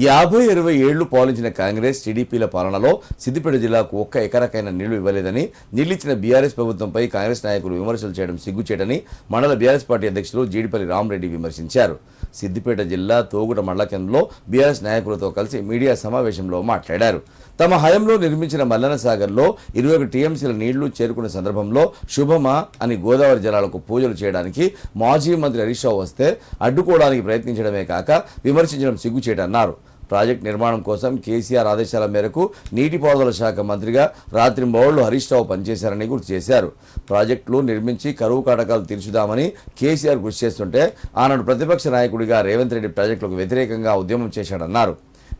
యాభై ఇరవై ఏళ్ళు పాలించిన కాంగ్రెస్ టీడీపీల పాలనలో సిద్దిపేట జిల్లాకు ఒక్క ఎకరకైన నీళ్ళు ఇవ్వలేదని నిలిచిన బీఆర్ఎస్ ప్రభుత్వంపై కాంగ్రెస్ నాయకులు విమర్శలు చేయడం సిగ్గుచేటని మండల బీఆర్ఎస్ పార్టీ అధ్యక్షులు జీడిపల్లి రామరెడ్డి విమర్శించారు. సిద్దిపేట జిల్లా తోగుట మండల కేంద్రంలో బీఆర్ఎస్ నాయకులతో కలిసి మీడియా సమావేశంలో మాట్లాడారు. తమ హయంలో నిర్మించిన మల్లన సాగర్లో ఇరవై ఒక టీఎంసీల నీళ్ళు చేరుకున్న సందర్భంలో శుభమా అని గోదావరి జలాలకు పూజలు చేయడానికి మాజీ మంత్రి హరీష్ రావు వస్తే అడ్డుకోవడానికి ప్రయత్నించడమే కాక విమర్శించడం సిగ్గుచేటన్నారు ప్రాజెక్టు నిర్మాణం కోసం కేసీఆర్ ఆదేశాల మేరకు నీటిపారుదల శాఖ మంత్రిగా రాత్రి మౌళ్ళు హరీష్ రావు పనిచేశారని గుర్తు చేశారు. ప్రాజెక్టులు నిర్మించి కరువు కాటకాలు తీర్చుదామని కేసీఆర్ కృషి చేస్తుంటే ఆనాడు ప్రతిపక్ష నాయకుడిగా రేవంత్ రెడ్డి ప్రాజెక్టులకు వ్యతిరేకంగా ఉద్యమం చేశాడన్నారు.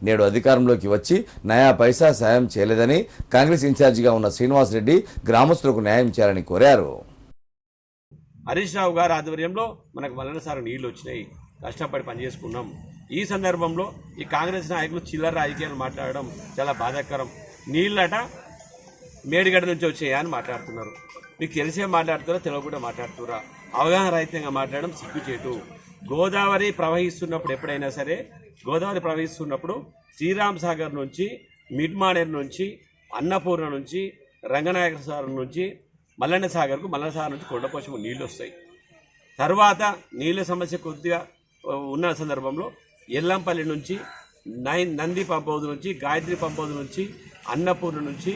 నేడు అధికారంలోకి వచ్చి నయా పైసా సాయం చేయలేదని కాంగ్రెస్ ఇన్ఛార్జిగా ఉన్న శ్రీనివాసరెడ్డి గ్రామస్తులకు న్యాయం చేయాలని కోరారు. హరీష్ రావు గారి ఆధ్వర్యంలో మనకు వలనసారి నీళ్ళు వచ్చినాయి. కష్టపడి పనిచేసుకున్నాం. ఈ సందర్భంలో ఈ కాంగ్రెస్ నాయకులు చిల్లర రాజకీయాలు మాట్లాడడం చాలా బాధాకరం. నీళ్ళట మేడిగడ్డ నుంచి వచ్చాయా అని మాట్లాడుతున్నారు. మీకు తెలిసే మాట్లాడుతారా తెలియకుండా మాట్లాడుతురా? అవగాహన రహితంగా మాట్లాడడం సిగ్గుచేటు. గోదావరి ప్రవహిస్తున్నప్పుడు ఎప్పుడైనా సరే గోదావరి ప్రవహిస్తున్నప్పుడు శ్రీరామ్ సాగర్ నుంచి మిడ్మానేర్ నుంచి అన్నపూర్ణ నుంచి రంగనాయక సాగర్ నుంచి మల్లన్న సాగర్కు మల్లన్న సాగర్ నుంచి కొండపోషము నీళ్ళు వస్తాయి. తర్వాత నీళ్ళ సమస్య కొద్దిగా ఉన్న సందర్భంలో ఎల్లంపల్లి నుంచి నైన్ నంది పంప్ నుంచి గాయత్రి పంప్ నుంచి అన్నపూర్ణ నుంచి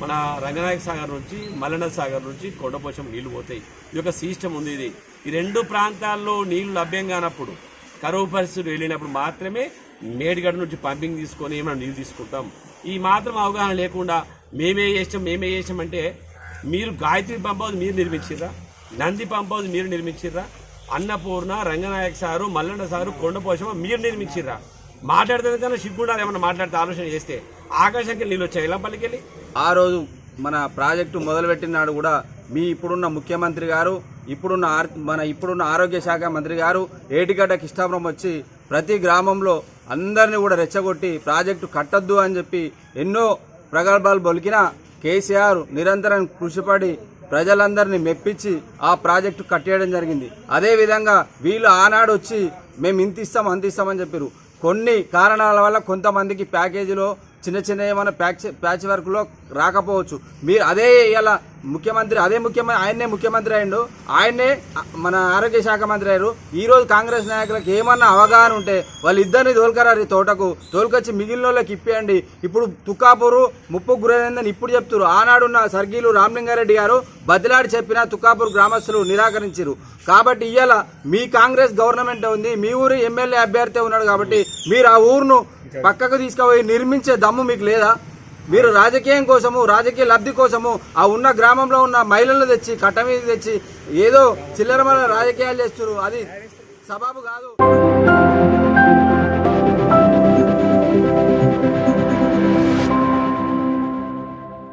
మన రంగనాయక సాగర్ నుంచి మల్లన సాగర్ నుంచి కొండపోషం నీళ్ళు పోతాయి. ఇది ఒక సిస్టమ్ ఉంది ఇది. ఈ రెండు ప్రాంతాల్లో నీళ్ళు లభ్యం కానప్పుడు కరువు పరిస్థితులు వెళ్ళినప్పుడు మాత్రమే మేడిగడ్డ నుంచి పంపింగ్ తీసుకొని ఏమైనా నీళ్ళు తీసుకుంటాం. ఈ మాత్రం అవగాహన లేకుండా మేమే చేసాం మేమే చేసాం అంటే మీరు గాయత్రి పంప్ హౌస్ మీరు నిర్మించారా నంది పంప్ హౌస్ మీరు నిర్మించారా అన్నపూర్ణ రంగనాయక్ సారు మల్లన్న సారు కొండపోషమ మీరు నిర్మించిర్రా మాట్లాడితే కన్నా సిగ్గుండాలి ఏమన్నా మాట్లాడితే ఆలోచన చేస్తే. ఆకాశానికి నీళ్ళు వచ్చాయి ఇళ్ళంపల్లికి వెళ్ళి ఆ రోజు మన ప్రాజెక్టు మొదలుపెట్టినాడు కూడా మీ ఇప్పుడున్న ముఖ్యమంత్రి గారు ఇప్పుడున్న ఆర్- మన ఇప్పుడున్న ఆరోగ్య శాఖ మంత్రి గారు ఏటిగడ్డ కిష్టాపురం వచ్చి ప్రతి గ్రామంలో అందరినీ కూడా రెచ్చగొట్టి ప్రాజెక్టు కట్టద్దు అని చెప్పి ఎన్నో ప్రగల్భాలు బొలికినా కేసీఆర్ నిరంతరం కృషిపడి ప్రజలందరినీ మెప్పించి ఆ ప్రాజెక్టు కట్టేయడం జరిగింది. అదేవిధంగా వీళ్ళు ఆనాడు వచ్చి మేము ఇంత ఇస్తాం అంత ఇస్తామని చెప్పారు కొన్ని కారణాల వల్ల కొంతమందికి ప్యాకేజీలో చిన్న చిన్న ఏమైనా ప్యాచ్ ప్యాచ్ వర్క్లో రాకపోవచ్చు. మీరు అదే ఇలా ముఖ్యమంత్రి అదే ముఖ్యమంత్రి ఆయన్నే ముఖ్యమంత్రి అయ్యిండు ఆయన్నే మన ఆరోగ్య శాఖ మంత్రి అయ్యారు. ఈరోజు కాంగ్రెస్ నాయకులకు ఏమన్నా అవగాహన ఉంటే వాళ్ళిద్దరిని తోలుకరారు ఈ తోటకు తోలుకొచ్చి మిగిలిన వాళ్ళకి ఇప్పియండి. ఇప్పుడు తుక్కాపూరు ముప్పు గురైందని ఇప్పుడు చెప్తున్నారు ఆనాడున్న సర్గీలు రామలింగారెడ్డి గారు బదిలాడి చెప్పిన తుక్కాపూర్ గ్రామస్తులు నిరాకరించారు. కాబట్టి ఇవాళ మీ కాంగ్రెస్ గవర్నమెంట్ ఉంది మీ ఊరు ఎమ్మెల్యే అభ్యర్థి ఉన్నాడు కాబట్టి మీరు ఆ ఊరును పక్కకు తీసుకుపోయి నిర్మించే దమ్ము మీకు లేదా? మీరు రాజకీయం కోసము రాజకీయ లబ్ధి కోసము ఆ ఉన్న గ్రామంలో ఉన్న మహిళలను తెచ్చి కట్ట మీద తెచ్చి ఏదో చిల్లరమైన రాజకీయాలు చేస్తున్నారు. అది సబాబు కాదు.